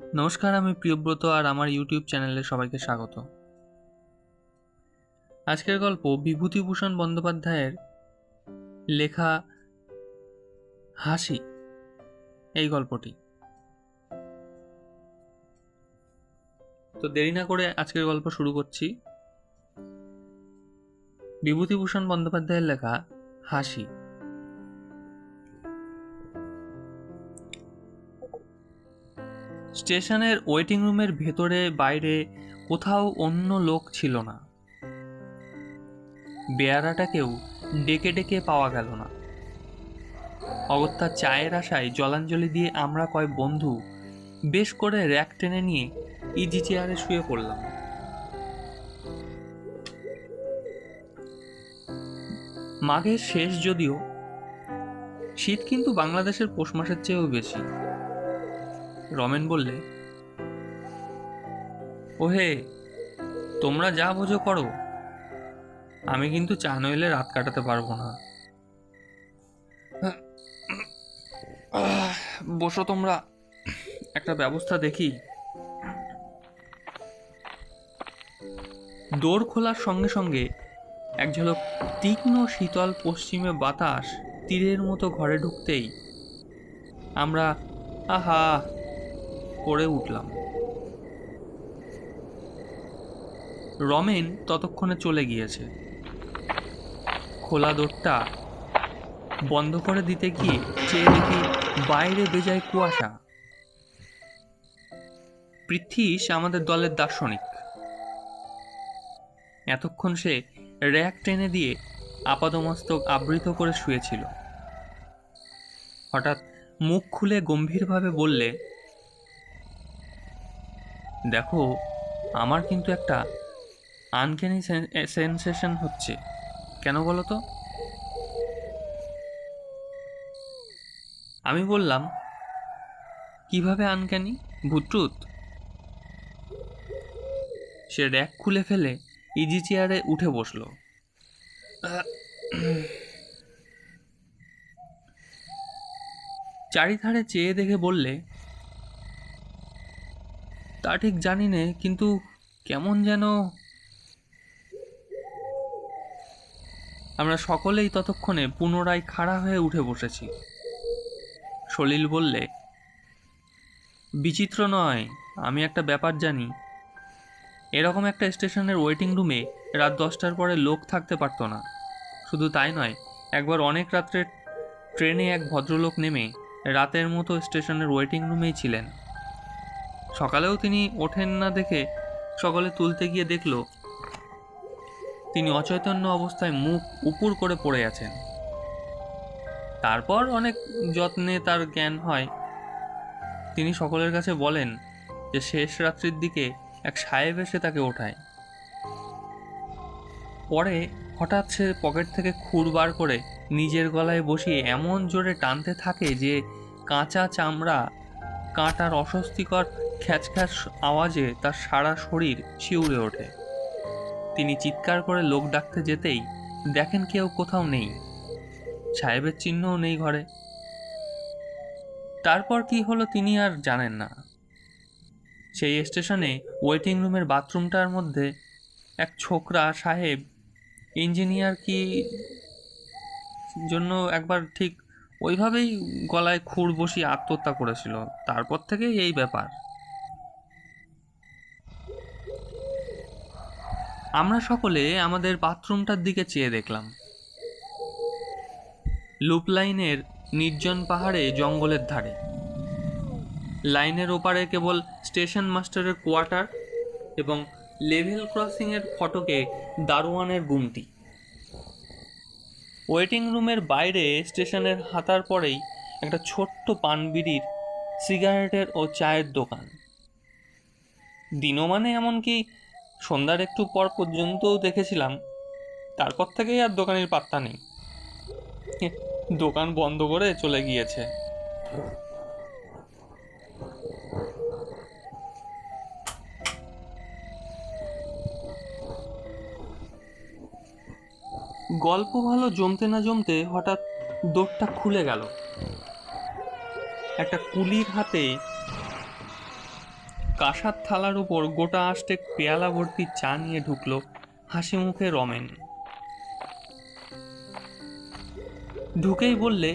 নমস্কার, আমি প্রিয়ব্রত আর আমার ইউটিউব চ্যানেলে সবাইকে স্বাগত। আজকের গল্প বিভূতিভূষণ বন্দ্যোপাধ্যায়ের লেখা হাসি, এই গল্পটি। তো দেরি না করে আজকের গল্প শুরু করছি। বিভূতিভূষণ বন্দ্যোপাধ্যায়ের লেখা হাসি। স্টেশনের ওয়েটিং রুমের ভেতরে, বাইরে কোথাও অন্য লোক ছিল না। বেয়ারাটাকেও ডেকে ডেকে পাওয়া গেল না। অগত্যা চায়ের আশায় জলাঞ্জলি দিয়ে আমরা কয় বন্ধু বেশ করে র্যাক টেনে নিয়ে ইজি চেয়ারে শুয়ে পড়লাম। মাঘের শেষ যদিও, শীত কিন্তু বাংলাদেশের পৌষ মাসের চেয়েও বেশি। রমেন বললে, ওহে, তোমরা যা বোঝো করো। আমি কিন্তু চা নইলে রাত কাটাতে পারব না। বসো তোমরা, একটা ব্যবস্থা দেখি। ডোর খোলার সঙ্গে সঙ্গে এক ঝলক তীক্ষ্ণ শীতল পশ্চিমে বাতাস তীরের মতো ঘরে ঢুকতেই আমরা, আহা করে উঠলাম। রমেন ততক্ষণে চলে গিয়েছে। খোলা দোরটা বন্ধ করে দিতে গিয়ে চেয়ে দেখি বাইরে বেজায় কুয়াশা। পৃথ্বীশ আমাদের দলের দার্শনিক। এতক্ষণ সে র্যাক টেনে দিয়ে আপাদমস্তক আবৃত করে শুয়েছিল। হঠাৎ মুখ খুলে গম্ভীরভাবে বললে দেখো, আমার কিন্তু একটা আনক্যানি সেন্সেশন হচ্ছে। কেন বলো তো? আমি বললাম, কীভাবে আনক্যানি ভুট্রুত সে র্যাক খুলে ফেলে ইজি চেয়ারে উঠে বসল। চারিধারে চেয়ে দেখে বললে তা ঠিক জানি নে, কিন্তু কেমন যেন আমরা সকলেই ততক্ষণে পুনরায় খাড়া হয়ে উঠে বসেছি। সলিল বললে, বিচিত্র নয়, আমি একটা ব্যাপার জানি। এরকম একটা স্টেশনের ওয়েটিং রুমে রাত দশটার পরে লোক থাকতে পারতো না। শুধু তাই নয়, একবার অনেক রাত্রে ট্রেনে এক ভদ্রলোক নেমে রাতের মতো স্টেশনের ওয়েটিং রুমেই ছিলেন। সকালেও তিনি ওঠেন না দেখে সকালে তুলতে গিয়ে দেখল, তিনি অচৈতন্য অবস্থায় মুখ উপুর করে পড়ে আছেন। তারপর অনেক যত্নে তার জ্ঞান হয়। তিনি সকলের কাছে বলেন যে শেষ রাত্রির দিকে এক সাহেব এসে তাকে ওঠায়। পরে হঠাৎ সে পকেট থেকে খুর বার করে নিজের গলায় বসিয়ে এমন জোরে টানতে থাকে যে কাঁচা চামড়া কাঁটার অস্বস্তিকর খ্যাচ খ্যাচ আওয়াজে তার সারা শরীর শিউরে ওঠে। তিনি চিৎকার করে লোক ডাকতে যেতেই দেখেন কেউ কোথাও নেই। সাহেবের চিহ্নও নেই ঘরে। তারপর কি হলো তিনি আর জানেন না। সেই স্টেশনে ওয়েটিং রুমের বাথরুমটার মধ্যে এক ছোকরা সাহেব ইঞ্জিনিয়ার কি জন্য একবার ঠিক ওইভাবেই গলায় খুর বসিয়ে আত্মহত্যা করেছিল। তারপর থেকেই এই ব্যাপার। আমরা সকলে আমাদের বাথরুমটার দিকে চেয়ে দেখলাম। লুপ লাইনের নির্জন পাহাড়ে জঙ্গলের ধারে। লাইনের ওপারে কেবল স্টেশন মাস্টারের কোয়ার্টার এবং লেভেল ক্রসিংয়ের ফটকে দারোয়ানের গুমটি। ওয়েটিং রুমের বাইরে স্টেশনের হাতার পরেই একটা ছোট্ট পানবিড়ির সিগারেটের ও চায়ের দোকান। দিনও মানে এমনকি সন্ধ্যার একটু পর পর্যন্তও দেখেছিলাম। তারপর থেকেই আর দোকানের পাত্তা নেই। দোকান বন্ধ করে চলে গিয়েছে। গল্প ভালো জমতে না জমতে হঠাৎ দোরটা খুলে গেল। একটা কুলির হাতে কাঁসার থালার উপর গোটা আষ্টে পেয়ালা ভর্তি চা নিয়ে ঢুকলো হাসি মুখে রমেন। ঢুকেই বললে,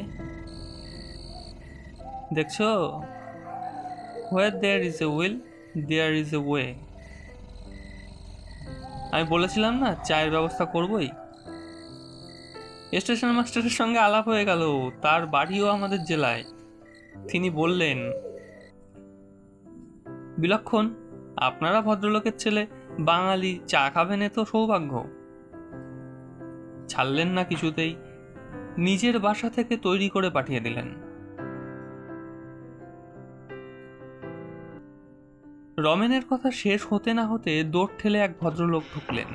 দেখছ? Where there is a will there is a way আমি বলেছিলাম না, চায়ের ব্যবস্থা করবই। স্টেশন মাস্টারের সঙ্গে আলাপ হয়ে গেল, তার বাড়িও আমাদের জেলায়। তিনি বললেন বিলক্ষণ, আপনারা ভদ্রলোকের ছেলে, বাঙালি, চা খাবেন এ তো সৌভাগ্য। ছাড়লেন না কিছুতেই, নিজের বাসা থেকে তৈরি করে পাঠিয়ে দিলেন। রমেনের কথা শেষ হতে না হতে দৌড় ঠেলে এক ভদ্রলোক ঢুকলেন।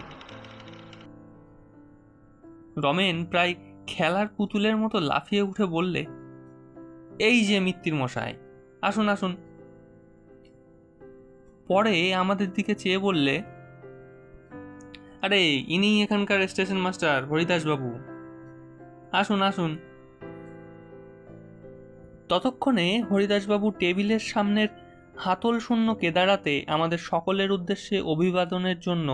রমেন প্রায় খেলার পুতুলের মতো লাফিয়ে উঠে বললে, এই যে মিত্তির মশাই, আসুন আসুন পরে আমাদের দিকে চেয়ে বললে, আরে ইনি এখানকার স্টেশন মাস্টার হরিদাস বাবু। আসুন আসুন। ততক্ষণে হরিদাসবাবু টেবিলের সামনের হাতল শূন্য কেদারাতে আমাদের সকলের উদ্দেশ্যে অভিবাদনের জন্য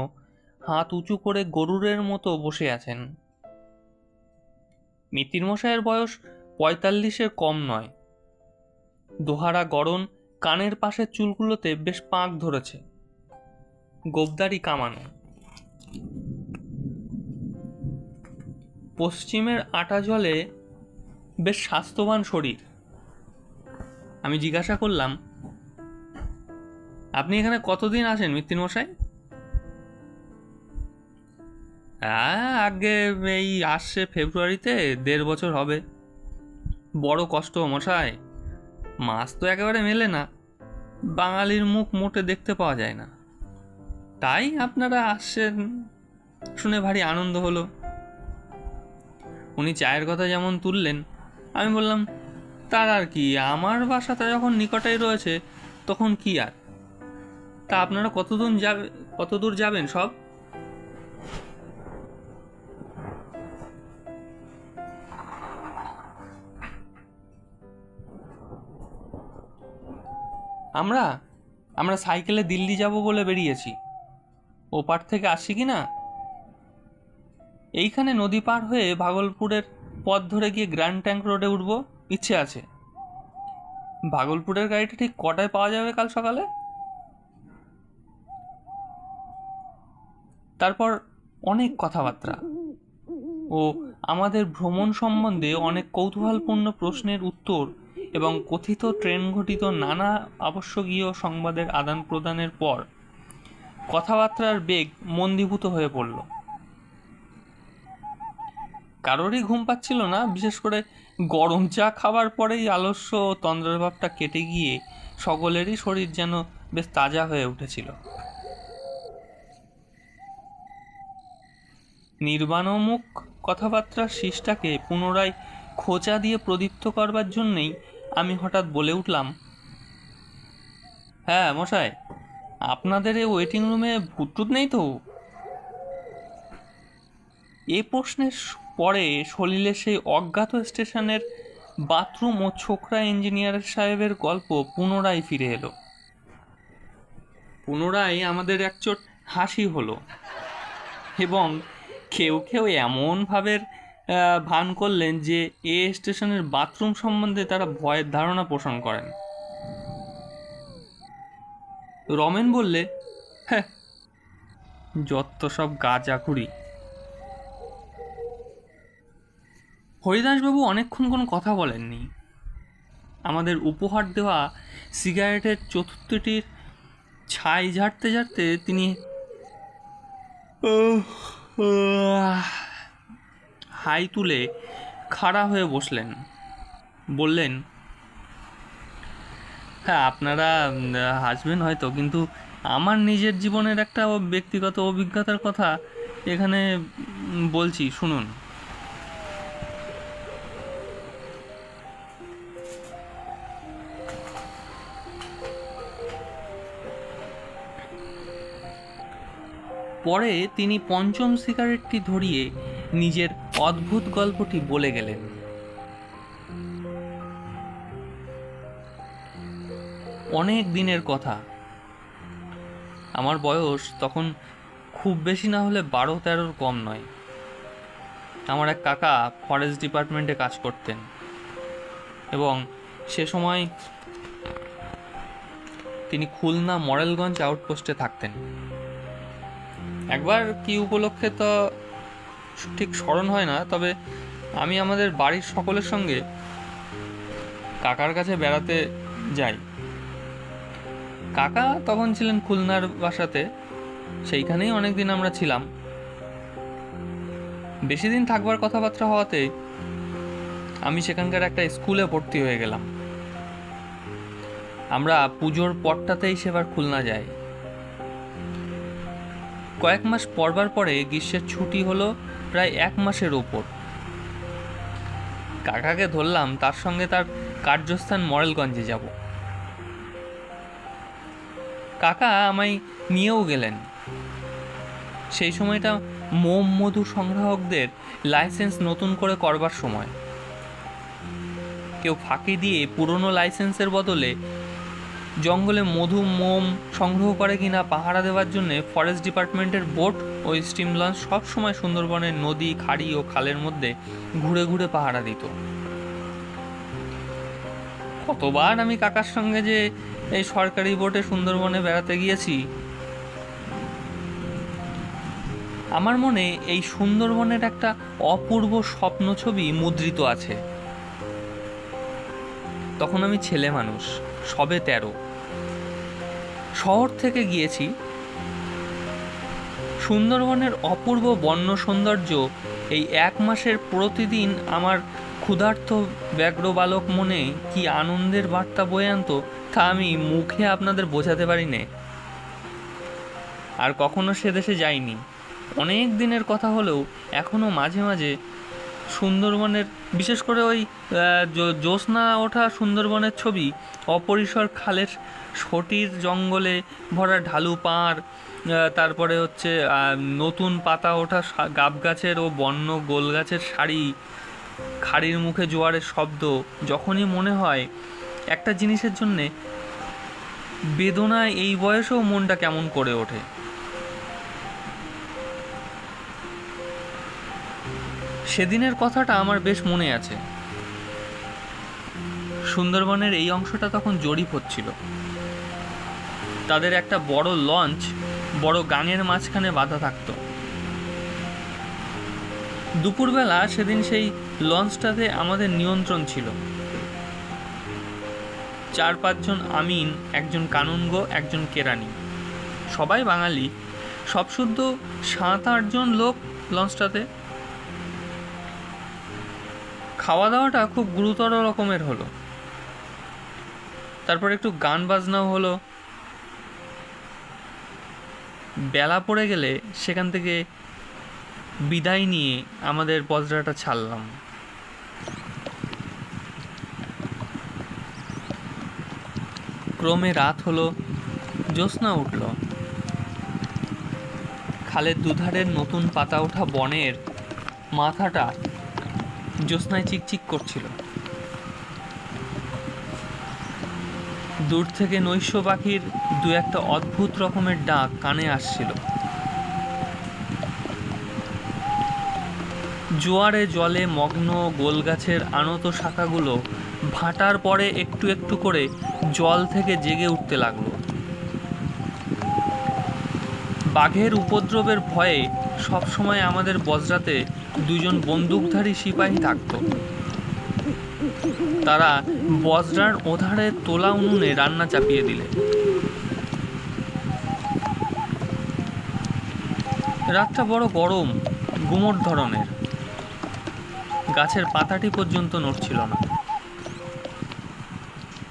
হাত উঁচু করে গরুরের মতো বসে আছেন। মিতির মশাইয়ের বয়স পঁয়তাল্লিশের কম নয়। দোহারা গরম কানের পাশের চুলগুলোতে বেশ পাঁক ধরেছে। গোবদারি কামানো। পশ্চিমের আটা জলে বেশ স্বাস্থ্যবান শরীর। আমি জিজ্ঞাসা করলাম, আপনি এখানে কতদিন আসেন মিত্তিন মশাই হ্যাঁ আগে এই আসছে ফেব্রুয়ারিতে, দেড় বছর হবে। বড় কষ্ট মশাই। মাছ তো একেবারে মেলে না। বাঙালির মুখ মোটে দেখতে পাওয়া যায় না। তাই আপনারা আসছেন, শুনে ভারী আনন্দ হলো। উনি চায়ের কথা যেমন তুললেন, আমি বললাম, তার আর কি, আমার বাসাটা যখন নিকটেই রয়েছে, তখন কি আর? তা আপনারা কতদূর যাবে, কতদূর যাবেন সব? আমরা? আমরা সাইকেলে দিল্লি যাব বলে বেরিয়েছি। ওপার থেকে আসি কি না? এইখানে নদী পার হয়ে ভাগলপুরের পথ ধরে গিয়ে গ্র্যান্ড ট্যাঙ্ক রোডে উঠব, ইচ্ছে আছে। ভাগলপুরের গাড়িটা ঠিক কটায় পাওয়া যাবে কাল সকালে? তারপর অনেক কথাবার্তা। ও, আমাদের ভ্রমণ সম্বন্ধে অনেক কৌতূহলপূর্ণ প্রশ্নের উত্তর এবং কথিত ট্রেন ঘটিত নানা আবশ্যকীয় সংবাদের আদান প্রদানের পর কথাবার্তার বেগ মন্দীভূত হয়ে পড়ল। কারোরই ঘুম পাচ্ছিল না, বিশেষ করে গরম চা খাবার পরেই আলস্য তন্দ্রার ভাবটা কেটে গিয়ে সকলেরই শরীর যেন বেশ তাজা হয়ে উঠেছিল। নির্বাণমুখ কথাবার্তার শীষটাকে পুনরায় খোঁচা দিয়ে প্রদীপ্ত করবার জন্যেই আমি হঠাৎ বলে উঠলাম হ্যাঁ মশাই, আপনাদের এই ওয়েটিং রুমে ভূতটুত নেই তো? এ প্রশ্নের পরে সলিলে সেই অজ্ঞাত স্টেশনের বাথরুম ও ছোকরা ইঞ্জিনিয়ার সাহেবের গল্প পুনরায় ফিরে এলো। পুনরায় আমাদের একচোট হাসি হলো এবং কেউ কেউ এমনভাবে ভান করলেন যে এ স্টেশনের বাথরুম সম্বন্ধে তারা ভয়ের ধারণা পোষণ করেন। রমেন বললে হ্যাঁ যত সব গাঁজাখুরি। হরিদাসবাবু অনেকক্ষণ কোনো কথা বলেননি। আমাদের উপহার দেওয়া সিগারেটের চতুর্থটির ছাই ঝাড়তে ঝাড়তে তিনি হাই তুলে খাড়া হয়ে বসলেন। বললেন হ্যাঁ আপনারা হাসবেন হয়তো, কিন্তু আমার নিজের জীবনের একটা ব্যক্তিগত অভিজ্ঞতার কথা এখানে বলছি, শুনুন। পরে তিনি পঞ্চম সিগারেটটি ধরিয়ে নিজের অদ্ভুত গল্পটি বলে গেলেন। অনেক দিনের কথা। আমার বয়স তখন খুব বেশি না হলে বারো তেরোর কম নয়। আমার এক কাকা ফরেস্ট ডিপার্টমেন্টে কাজ করতেন। এবং সে সময় তিনি খুলনা মডেলগঞ্জ আউটপোস্টে থাকতেন। একবার কি উপলক্ষে তো ঠিক স্মরণ হয় না, তবে আমি আমাদের বাড়ির সকলের সঙ্গে কাকার কাছে বেড়াতে যাই। কাকা তখন ছিলেন খুলনার বাসাতে, সেইখানেই অনেকদিন আমরা ছিলাম। বেশি দিন থাকবার কথাবার্তা হওয়াতে আমি সেখানকার একটা স্কুলে ভর্তি হয়ে গেলাম। আমরা পুজোর পরটাতেই সেবার খুলনা যাই। কয়েক মাস পরবার পরে গ্রীষ্মের ছুটি হলো প্রায় এক মাসের ওপর। কাকাকে ধরলাম, তার সঙ্গে তার কার্যস্থান মডেলগঞ্জে যাব। কাকা আমায় নিয়েও গেলেন। সেই সময়টা মোম মধু সংগ্রাহকদের লাইসেন্স নতুন করে করবার সময়। কেউ ফাঁকি দিয়ে পুরনো লাইসেন্সের বদলে জঙ্গলে মধু, মোম সংগ্রহ করে কিনা পাহারা দেওয়ার জন্য ফরেস্ট ডিপার্টমেন্টের বোট ও স্টিম লঞ্চ সবসময় সুন্দরবনের নদী, খাড়ি ও খালের মধ্যে ঘুরে ঘুরে পাহারা দিত। কতবার আমি কাকার সঙ্গে যে এই সরকারি বোটে সুন্দরবনে বেড়াতে গিয়েছি, আমার মনে এই সুন্দরবনের একটা অপূর্ব স্বপ্ন ছবি মুদ্রিত আছে। তখন আমি ছেলে মানুষ, সবে তেরো। শহর থেকে গিয়েছি। সুন্দরবনের অপূর্ব বন্য সৌন্দর্য এই এক মাসের প্রতিদিন আমার ক্ষুধার্ত ব্যগ্র বালক মনে কি আনন্দের বার্তা বয়ে আনতো, তা আমি মুখে আপনাদের বোঝাতে পারি নে আর কখনো সে দেশে যাইনি। অনেক দিনের কথা হলেও এখনও মাঝে মাঝে সুন্দরবনের, বিশেষ করে ওই জ্যোৎস্না ওঠা সুন্দরবনের ছবি, অপরিসর খালের সটির জঙ্গলে ভরা ঢালু পাড় তারপরে হচ্ছে নতুন পাতা ওঠা গাব গাছের ও বন্য গোল গাছের শাড়ি, খাড়ির মুখে জোয়ারের শব্দ, যখনই মনে হয় একটা জিনিসের জন্যে বেদনায় এই বয়সেও মনটা কেমন করে ওঠে। সেদিনের কথাটা আমার বেশ মনে আছে। সুন্দরবনের এই অংশটা তখন জরিপ হচ্ছিল। তাদের একটা বড় লঞ্চ বড় গাঙের মাঝখানে বাঁধা থাকতো। দুপুরবেলা সেদিন সেই লঞ্চটাতে আমাদের নিয়ন্ত্রণ ছিল। চার পাঁচজন আমিন, একজন কানুনগো একজন কেরানি। সবাই বাঙালি। সব শুদ্ধ সাত আটজন লোক লঞ্চটাতে। খাওয়া দাওয়াটা খুব গুরুতর রকমের হলো। তারপর একটু গান বাজনাও হলো। বেলা পড়ে গেলে সেখান থেকে বিদায় নিয়ে আমাদের বজরাটা ছাড়লাম। ক্রমে রাত হলো, জ্যোৎস্না উঠল। খালের দুধারের নতুন পাতা ওঠা বনের মাথাটা জ্যোৎস্নায় চিকচিক করছিল। দূর থেকে নৈশ পাখির দু একটা অদ্ভুত রকমের ডাক কানে আসছিল। জোয়ারে জলে মগ্ন গোলগাছের আনত শাখাগুলো ভাটার পরে একটু একটু করে জল থেকে জেগে উঠতে লাগল। বাঘের উপদ্রবের ভয়ে সবসময় আমাদের বজরাতে দুজন বন্দুকধারী সিপাহী থাকতো। তারা বজরার ওধারে তোলা উনুনে রান্না চাপিয়ে দিলে। রাতটা বড় গরম, গুমোট ধরনের। গাছের পাতাটি পর্যন্ত নড়ছিল না।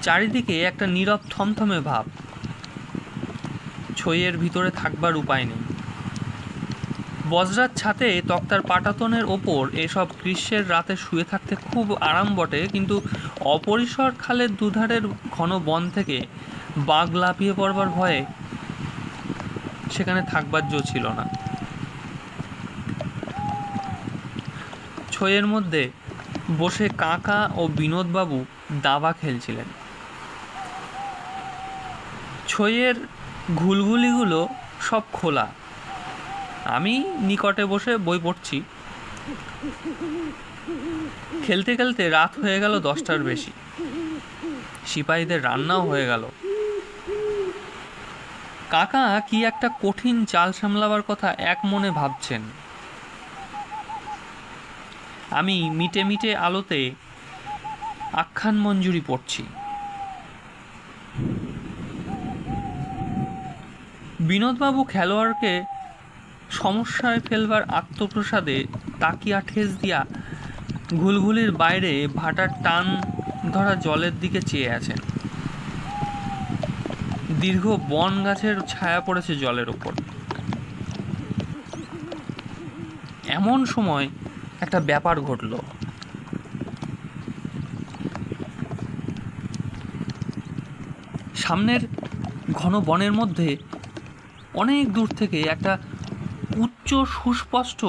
চারিদিকে একটা নীরব থমথমে ভাব। ছইয়ের ভিতরে থাকবার উপায় নেই। বজরার ছাতে তক্তার পাটাতনের ওপর এসব গ্রীষ্মের রাতে শুয়ে থাকতে খুব আরাম বটে, কিন্তু অপরিসর খালের দুধারের ঘন বন থেকে বাঘ লাফিয়ে পড়বার ভয়ে সেখানে থাকবার জো ছিল না। ছইয়ের মধ্যে বসে কাকা ও বিনোদবাবু দাবা খেলছিলেন। ছইয়ের ঘুলঘুলিগুলো সব খোলা। আমি নিকটে বসে বই পড়ছি। খেলতে খেলতে রাত হয়ে গেল দশটার বেশি। সিপাহীদের রান্নাও হয়ে গেল। কাকা কি একটা কঠিন চাল সামলাবার কথা এক মনে ভাবছেন। আমি মিটে মিটে আলোতে আখ্যান মঞ্জুরি পড়ছি। বিনোদবাবু খেলোয়াড়কে সমস্যায় ফেলবার আত্মপ্রসাদে তাকিয়া ঠেস দিয়া ঘুলঘুলির বাইরে ভাটার টান ধরা জলের দিকে চেয়ে আছেন। দীর্ঘ বন গাছের ছায়া পড়েছে জলের ওপর এমন সময় একটা ব্যাপার ঘটল। সামনের ঘন বনের মধ্যে অনেক দূর থেকে একটা উচ্চ সুস্পষ্ট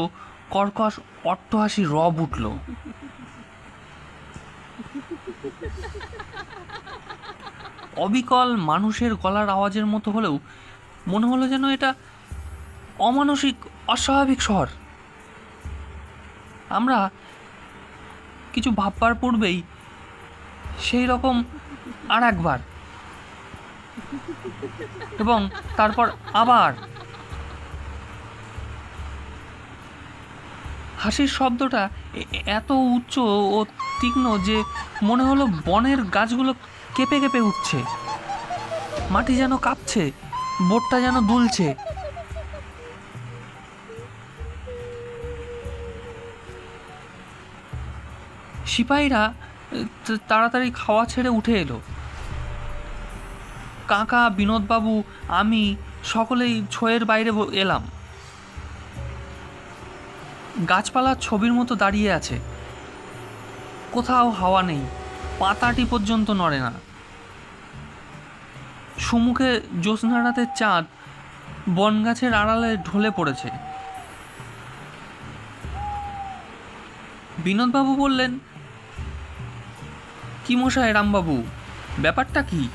কর্কশ অট্টহাসি রব উঠল। অবিকল মানুষের গলার আওয়াজের মতো হলেও মনে হলো যেন এটা অমানসিক, অস্বাভাবিক স্বর আমরা কিছু ভাববার পূর্বেই সেই রকম আর একবার এবং তারপর আবার হাসির শব্দটা এত উচ্চ ও তীক্ষ্ণ যে মনে হলো বনের গাছগুলো কেঁপে কেঁপে উঠছে। মাটি যেন কাঁপছে, বোটটা যেন দুলছে। সিপাহীরা তাড়াতাড়ি খাওয়া ছেড়ে উঠে এলো। কাকা, বিনোদবাবু, আমি সকলেই ছয়ের বাইরে এলাম। গাছপালা ছবির মতো দাঁড়িয়ে আছে। কোথাও হাওয়া নেই, পাতাটি পর্যন্ত নড়ে না। সুমুখে জ্যোৎস্না রাতের চাঁদ বনগাছের আড়ালে ঢলে পড়েছে। বিনোদবাবু বললেন, কি মশাই রামবাবু, ব্যাপারটা কি?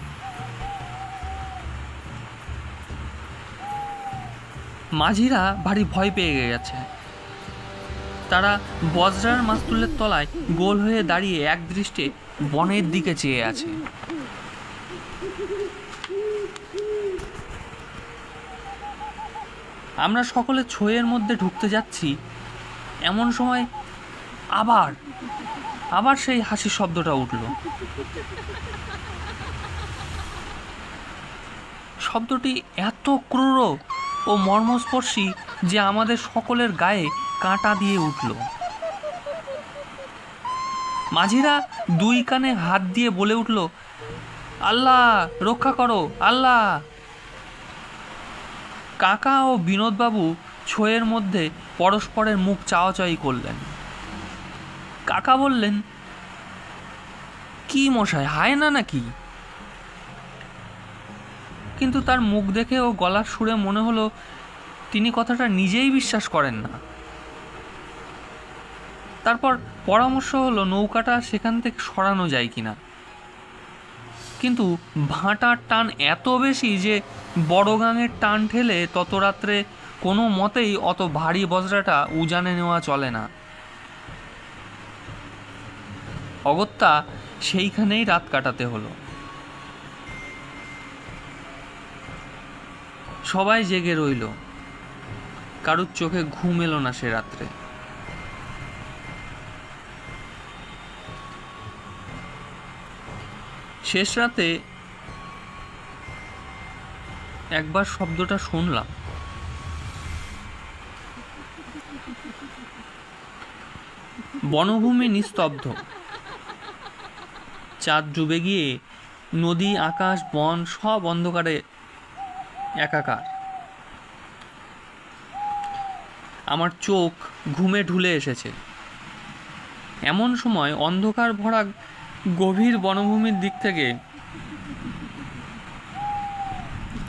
মাঝিরা ভারী ভয় পেয়ে গেছে। তারা বজ্রার মাস্তুলের তলায় গোল হয়ে দাঁড়িয়ে এক দৃষ্টে বনের দিকে চেয়ে আছে। আমরা সকলে ছয়ের মধ্যে ঢুকতে যাচ্ছি। এমন সময় আবার আবার সেই হাসির শব্দটা উঠল। শব্দটি এত ক্রূর ও মর্মস্পর্শী যে আমাদের সকলের গায়ে কাঁটা দিয়ে উঠল। মাঝিরা দুই কানে হাত দিয়ে বলে উঠল, আল্লাহ, রক্ষা করো, আল্লাহ। কাকা ও বিনোদবাবু ছোয়ের মধ্যে পরস্পরের মুখ চাওয়াচাই করলেন। কাকা বললেন, কি মশাই হায় না নাকি? কিন্তু তার মুখ দেখে ও গলার সুরে মনে হলো, তিনি কথাটা নিজেই বিশ্বাস করেন না। তারপর পরামর্শ হলো, নৌকাটা সেখান থেকে সরানো যায় কিনা? কিন্তু ভাঁটার টান এত বেশি যে বড় গাঙের টান ঠেলে তত রাত্রে কোনো মতেই অত ভারী বজরাটা উজানে নেওয়া চলে না। অগত্যা সেইখানেই রাত কাটাতে হলো। সবাই জেগে রইল। কারুর চোখে ঘুম এলো না সে রাত্রে। শেষ রাতে একবার শব্দটা শুনলাম। বনভূমি নিস্তব্ধ। চাঁদ ডুবে গিয়ে নদী, আকাশ, বন সব অন্ধকারে একাকার। আমার চোখ ঘুমে ঢুলে এসেছে। এমন সময় অন্ধকার ভরা গভীর বনভূমির দিক থেকে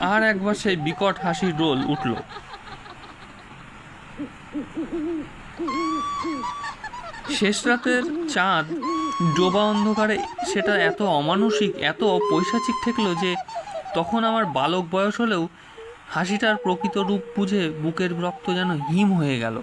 আর একবার সেই বিকট হাসির রোল উঠল। শেষ রাতের চাঁদ ডোবা অন্ধকারে সেটা এত অমানসিক, এত পৈশাচিক ঠেকলো যে তখন আমার বালক বয়স হলেও হাসিটার প্রকৃত রূপ বুঝে বুকের রক্ত যেন হিম হয়ে গেল।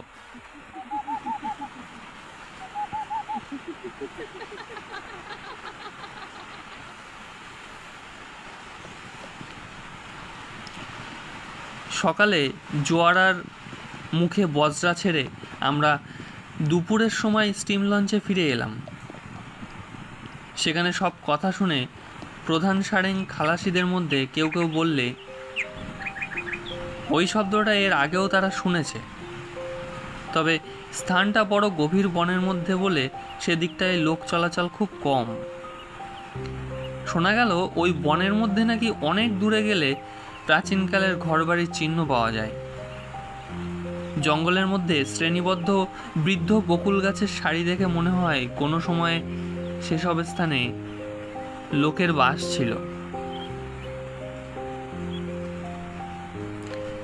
সকালে জোয়ারার মুখে বজরা ছেড়ে আমরা দুপুরের সময় স্টিম লঞ্চে ফিরে এলাম। সেখানে সব কথা শুনে প্রধান সারেং খালাসিদের মধ্যে কেউ কেউ বললে, ওই শব্দটা এর আগেও তারা শুনেছে। তবে স্থানটা বড় গভীর বনের মধ্যে বলে সেদিকটায় লোক চলাচল খুব কম। শোনা গেল, ওই বনের মধ্যে নাকি অনেক দূরে গেলে প্রাচীনকালের ঘরবাড়ির চিহ্ন পাওয়া যায়। জঙ্গলের মধ্যে শ্রেণীবদ্ধ বৃদ্ধ বকুল গাছের সারি দেখে মনে হয় কোনো সময় সেসব স্থানে লোকের বাস ছিল।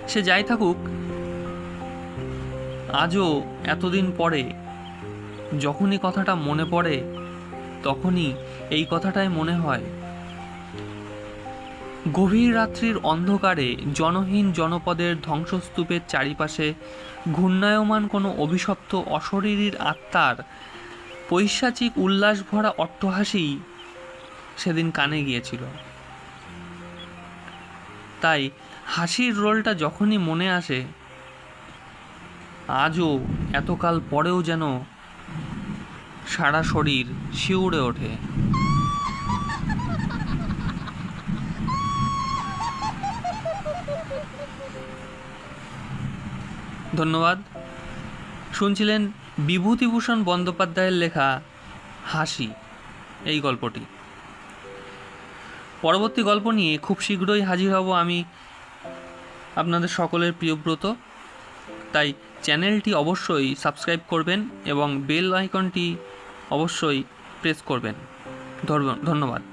সে যাই থাকুক, আজও এতদিন পরে যখনই কথাটা মনে পড়ে, তখনই এই কথাটাই মনে হয়। গভীর রাত্রির অন্ধকারে জনহীন জনপদের ধ্বংসস্তূপের চারিপাশে ঘূর্ণায়মান কোনো অভিশপ্ত অশরীরীর আত্মার পৈশাচিক উল্লাস ভরা অট্টহাসি সেদিন কানে গিয়েছিল। তাই হাসির রোলটা যখনই মনে আসে, আজও এতকাল পরেও যেন সারা শরীর শিউরে ওঠে। ধন্যবাদ। শুনছিলেন বিভূতিভূষণ বন্দ্যোপাধ্যায়ের লেখা হাসি, এই গল্পটি। পরবর্তী গল্প নিয়ে খুব শীঘ্রই হাজির হব আমি আপনাদের সকলের প্রিয়ব্রত। তাই চ্যানেলটি অবশ্যই সাবস্ক্রাইব করবেন এবং বেল আইকনটি অবশ্যই প্রেস করবেন। ধন্যবাদ।